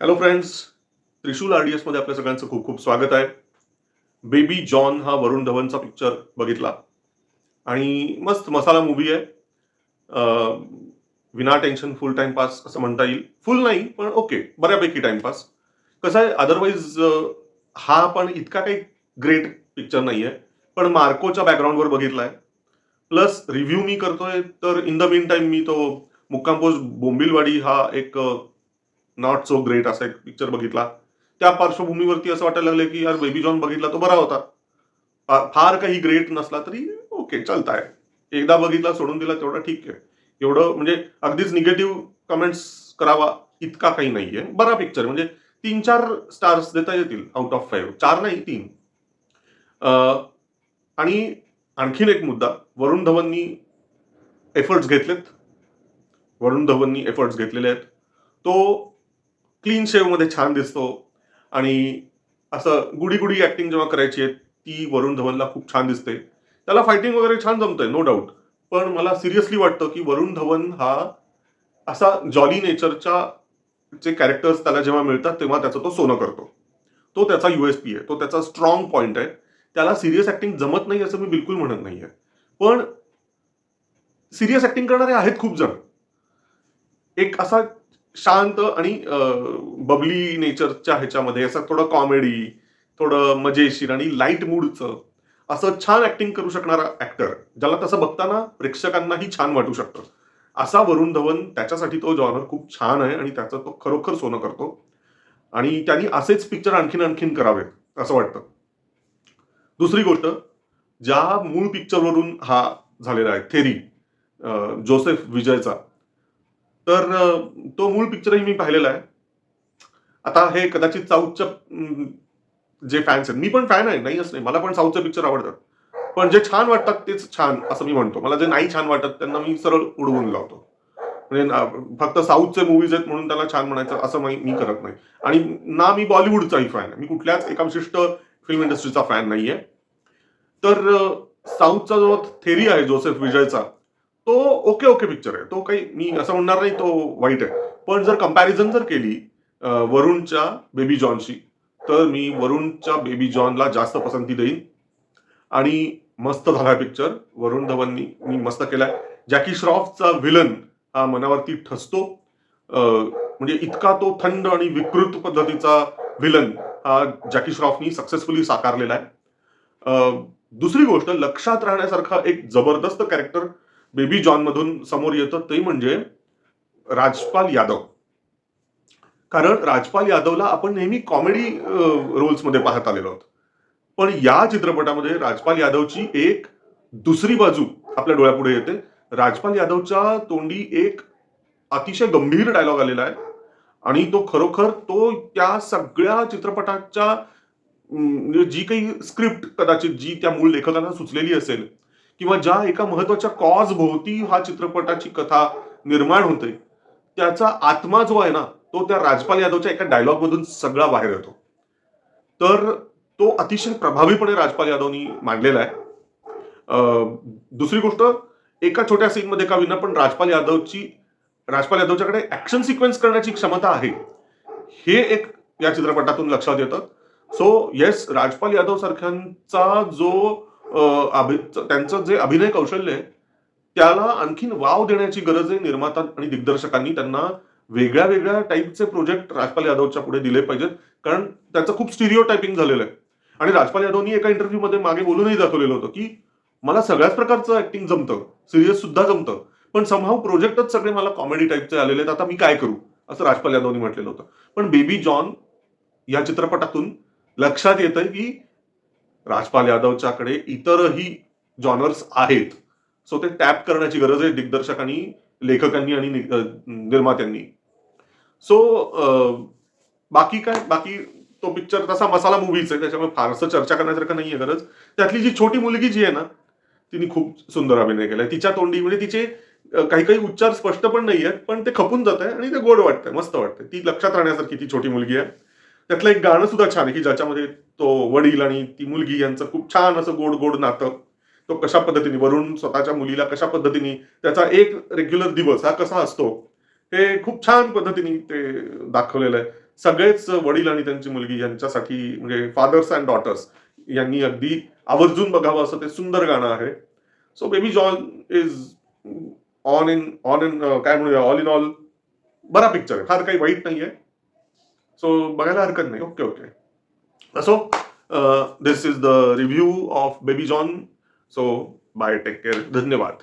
Hello friends Trishul R D एसमध्ये आपल्या सगळ्यांचं खूप खूप स्वागत आहे. बेबी जॉन हा वरुण धवनचा पिक्चर बघितला. आणि मस्त मसाला मूवी आहे. विना टेन्शन फुल टाइमपास असं म्हणता येईल. फुल नाही पण ओके बऱ्यापैकी टाइमपास कसं आहे अदरवाईज हा पण इतका काही ग्रेट पिक्चर नाही आहे पण मार्कोच्या बॅकग्राऊंडवर बघितला आहे प्लस रिव्ह्यू मी करतोय तर इन द मीन टाईम मी तो मुक्काम पोस्ट बोंबिलवाडी हा एक नॉट सो ग्रेट असा एक पिक्चर बघितला. त्या पार्श्वभूमीवरती असं वाटायला लागलं की यार बेबी जॉन बघितला तो बरा होता. फार काही ग्रेट नसला तरी ओके चालताय. एकदा बघितला सोडून दिला तेवढं ठीक आहे. एवढं म्हणजे अगदीच निगेटिव्ह कमेंट्स करावा इतका काही नाहीये. बरा पिक्चर म्हणजे तीन चार स्टार्स देता येतील आउट ऑफ फाईव्ह चार नाही तीन. आणि आणखीन एक मुद्दा. वरुण धवननी एफर्ट्स घेतलेत. वरुण धवननी एफर्ट्स घेतलेले आहेत. तो क्लीन शेवमध्ये छान दिसतो. आणि असं गुडी गुडी ऍक्टिंग जेव्हा करायची आहे ती वरुण धवनला खूप छान दिसते. त्याला फायटिंग वगैरे छान जमतंय नो डाऊट पण मला सिरियसली वाटतं की वरुण धवन हा असा जॉली नेचरच्या जे कॅरेक्टर्स त्याला जेव्हा मिळतात तेव्हा त्याचं तो सोनं करतो. तो त्याचा युएसपी आहे तो त्याचा स्ट्रॉंग पॉईंट आहे. त्याला सिरियस ऍक्टिंग जमत नाही असं मी बिलकुल म्हणत नाहीये. पण सिरियस ऍक्टिंग करणारे आहेत खूप जण. एक असा शांत आणि बबली नेचरच्या ह्याच्यामध्ये असं थोडं कॉमेडी थोडं मजेशीर आणि लाइट मूडचं असं छान ऍक्टिंग करू शकणारा ऍक्टर ज्याला तसं बघताना प्रेक्षकांनाही छान वाटू शकतं. असा वरुण धवन त्याच्यासाठी तो जॉनर खूप छान आहे आणि त्याचं तो खरोखर सोनं करतो. आणि त्यांनी असेच पिक्चर आणखीन आणखीन करावेत असं वाटतं. दुसरी गोष्ट ज्या मूळ पिक्चरवरून हा झालेला आहे थेरी जोसेफ विजयचा तर तो मूळ पिक्चरही मी पाहिलेला आहे. आता हे कदाचित साऊथच्या जे फॅन्स आहेत मी पण फॅन आहे नाही असं नाही. मला पण साऊथचे पिक्चर आवडतात. पण जे छान वाटतात तेच छान असं मी म्हणतो. मला जे नाही छान वाटत त्यांना मी सरळ उडवून लावतो. म्हणजे फक्त साऊथचे मूवीज आहेत म्हणून त्याला छान म्हणायचं असं मी मी करत नाही. आणि ना मी बॉलिवूडचाही फॅन आहे. मी कुठल्याच एका विशिष्ट फिल्म इंडस्ट्रीचा फॅन नाहीये. तर साऊथचा जो थेरी आहे जोसेफ विजयचा तो ओके ओके पिक्चर आहे. तो काही मी असं म्हणणार नाही तो वाईट आहे. पण जर कंपॅरिझन जर केली वरुणच्या बेबी जॉनशी तर मी वरुणच्या बेबी जॉनला जास्त पसंती देईन. आणि मस्त झाला पिक्चर वरुण धवननी मी मस्त केलाय. जॅकी श्रॉफचा विलन हा मनावरती ठसतो. म्हणजे इतका तो थंड आणि विकृत पद्धतीचा विलन हा जॅकी श्रॉफनी सक्सेसफुली साकारलेला आहे. दुसरी गोष्ट लक्षात राहण्यासारखा एक जबरदस्त कॅरेक्टर बेबी जॉन मधून समोर येतं ते म्हणजे राजपाल यादव. कारण राजपाल यादवला आपण नेहमी कॉमेडी रोल्समध्ये पाहत आलेलो आहोत. पण या चित्रपटामध्ये राजपाल यादवची एक दुसरी बाजू आपल्या डोळ्यापुढे येते. राजपाल यादवच्या तोंडी एक अतिशय गंभीर डायलॉग आलेला आहे. आणि तो खरोखर तो त्या सगळ्या चित्रपटाच्या म्हणजे जी काही स्क्रिप्ट कदाचित जी त्या मूळ लेखकाला सुचलेली असेल किंवा ज्या एका महत्त्वाच्या कॉज भोवती हा चित्रपटाची कथा निर्माण होते त्याचा आत्मा जो आहे ना तो त्या राजपाल यादवच्या एका डायलॉग मधून सगळा बाहेर येतो. तर तो अतिशय प्रभावीपणे राजपाल यादवनी मांडलेला आहे. दुसरी गोष्ट एका छोट्या सीनमध्ये का विना पण राजपाल यादवची राजपाल यादवच्याकडे ऍक्शन सिक्वेन्स करण्याची क्षमता आहे हे एक या चित्रपटातून लक्षात येतं. सो येस राजपाल यादव सारख्यांचा जो अभि- त्यांचं जे अभिनय कौशल्य आहे त्याला आणखीन वाव देण्याची गरज आहे निर्माता आणि दिग्दर्शकांनी. त्यांना वेगळ्या वेगळ्या टाईपचे प्रोजेक्ट राजपाल यादवच्या पुढे दिले पाहिजेत. कारण त्याचं खूप स्टिरिओ टायपिंग झालेलं आहे. आणि राजपाल यादवनी एका इंटरव्ह्यूमध्ये मागे बोलूनही दाखवलेलं होतं की मला सगळ्याच प्रकारचं ऍक्टिंग जमतं. सिरियस सुद्धा जमतं. पण समहाव प्रोजेक्टच सगळे मला कॉमेडी टाईपचे आलेले आहेत. आता मी काय करू? असं राजपाल यादवनी म्हटलेलं होतं. पण बेबी जॉन या चित्रपटातून लक्षात येतंय की राजपाल यादवच्याकडे इतरही जॉनर्स आहेत. सो ते टॅप करण्याची गरज आहे दिग्दर्शकांनी लेखकांनी आणि निर्मात्यांनी. सो बाकी काय? बाकी तो पिक्चर तसा मसाला मूवीच आहे त्याच्यामुळे फारसं चर्चा करण्यासारखं नाहीये गरज. त्यातली जी छोटी मुलगी जी आहे ना तिने खूप सुंदर अभिनय केलाय. तिच्या तोंडी म्हणजे तिचे काही काही उच्चार स्पष्ट पण नाही आहेत पण ते खपून जात आहे आणि ते गोड वाटतंय मस्त वाटतंय. ती लक्षात राहण्यासारखी ती छोटी मुलगी आहे. त्यातलं एक गाणं सुद्धा छान आहे की ज्याच्यामध्ये तो वडील आणि ती मुलगी यांचं खूप छान असं गोड गोड नातं तो कशा पद्धतीने वरून स्वतःच्या मुलीला कशा पद्धतीने त्याचा एक रेग्युलर दिवस हा कसा असतो हे खूप छान पद्धतीने ते दाखवलेलं आहे. सगळेच वडील आणि त्यांची मुलगी यांच्यासाठी म्हणजे फादर्स अँड डॉटर्स यांनी अगदी आवर्जून बघावं असं ते सुंदर गाणं आहे. So baby John is on in on in काय म्हणूया ऑल इन ऑल बरा पिक्चर आहे. फार काही वाईट नाही आहे सो बघायला हरकत नाही. ओके ओके असो this is the review of baby John so bye take care धन्यवाद.